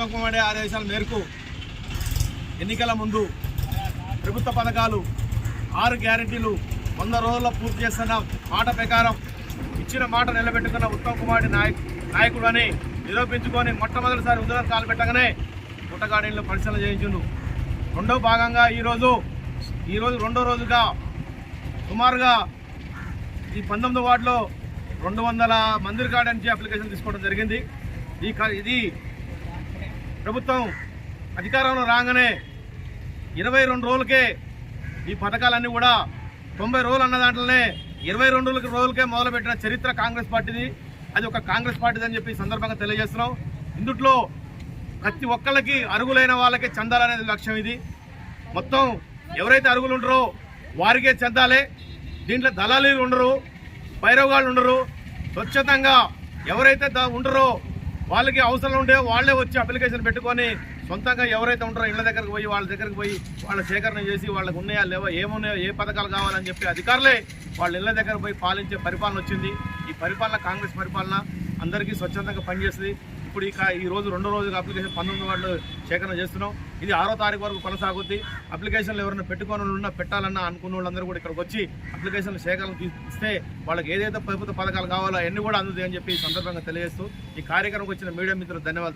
ఉత్తమ్ కుమార్ ఆదేశాల మేరకు ఎన్నికల ముందు ప్రభుత్వ పథకాలు ఆరు గ్యారెంటీలు వంద రోజుల్లో పూర్తి చేస్తున్న మాట ప్రకారం ఇచ్చిన మాట నిలబెట్టుకున్న ఉత్తమ్ కుమార్ నాయక్ నాయకుడు అని నిరూపించుకొని మొట్టమొదటిసారి ఉదయం కాలు పెట్టగానే పుట్టగాడీలో పరిశీలన చేయించిండు. రెండో భాగంగా ఈరోజు ఈరోజు రెండో రోజుగా సుమారుగా ఈ పంతొమ్మిది వార్డులో రెండు వందల మందిర్ కార్డు నుంచి అప్లికేషన్ తీసుకోవడం జరిగింది. ఈ ఇది ప్రభుత్వం అధికారంలో రాగానే ఇరవై రెండు రోజులకే ఈ పథకాలన్నీ కూడా తొంభై రోజులు అన్న దాంట్లోనే ఇరవై రెండు రోజులకి రోజులకే మొదలుపెట్టిన చరిత్ర కాంగ్రెస్ పార్టీది. అది ఒక కాంగ్రెస్ పార్టీది అని చెప్పి సందర్భంగా తెలియజేస్తున్నాం. ఇందుట్లో ప్రతి ఒక్కళ్ళకి అరుగులైన వాళ్ళకే చెందాలనేది లక్ష్యం ఇది. మొత్తం ఎవరైతే అరుగులు ఉండరో వారికే చెందాలి. దీంట్లో దళాలీలు ఉండరు పైరవగాళ్ళు ఉండరు. స్వచ్ఛతంగా ఎవరైతే ఉండరో వాళ్ళకి అవసరం ఉంటే వాళ్ళే వచ్చి అప్లికేషన్ పెట్టుకొని సొంతంగా ఎవరైతే ఉంటారో ఇళ్ళ దగ్గరకు పోయి వాళ్ళ దగ్గరకు పోయి వాళ్ళ సేకరణ చేసి వాళ్ళకు ఉన్నాయా లేవా ఏమున్నాయో ఏ పథకాలు కావాలని చెప్పి అధికారులే వాళ్ళ ఇళ్ళ దగ్గర పోయి పాలించే పరిపాలన వచ్చింది. ఈ పరిపాలన కాంగ్రెస్ పరిపాలన అందరికీ స్వచ్ఛందంగా పనిచేస్తుంది. ఇప్పుడు ఇక ఈ రోజు రెండో రోజుగా అప్లికేషన్ పంతొమ్మిది వాళ్ళు సేకరణ చేస్తున్నాం. ఇది ఆరో తారీఖు వరకు కొనసాగుద్ది. అప్లికేషన్లు ఎవరైనా పెట్టుకొని ఉన్నా పెట్టాలన్నా అనుకున్న వాళ్ళందరూ కూడా ఇక్కడికి వచ్చి అప్లికేషన్లు సేకరణ తీ- ఇస్తే వాళ్ళకి ఏదైతే ప్రభుత్వ పథకాలు కావాలో అన్నీ కూడా అందుతాయని అని చెప్పి ఈ సందర్భంగా తెలియజేస్తూ ఈ కార్యక్రమంకి వచ్చిన మీడియా మిత్రులు ధన్యవాదాలు.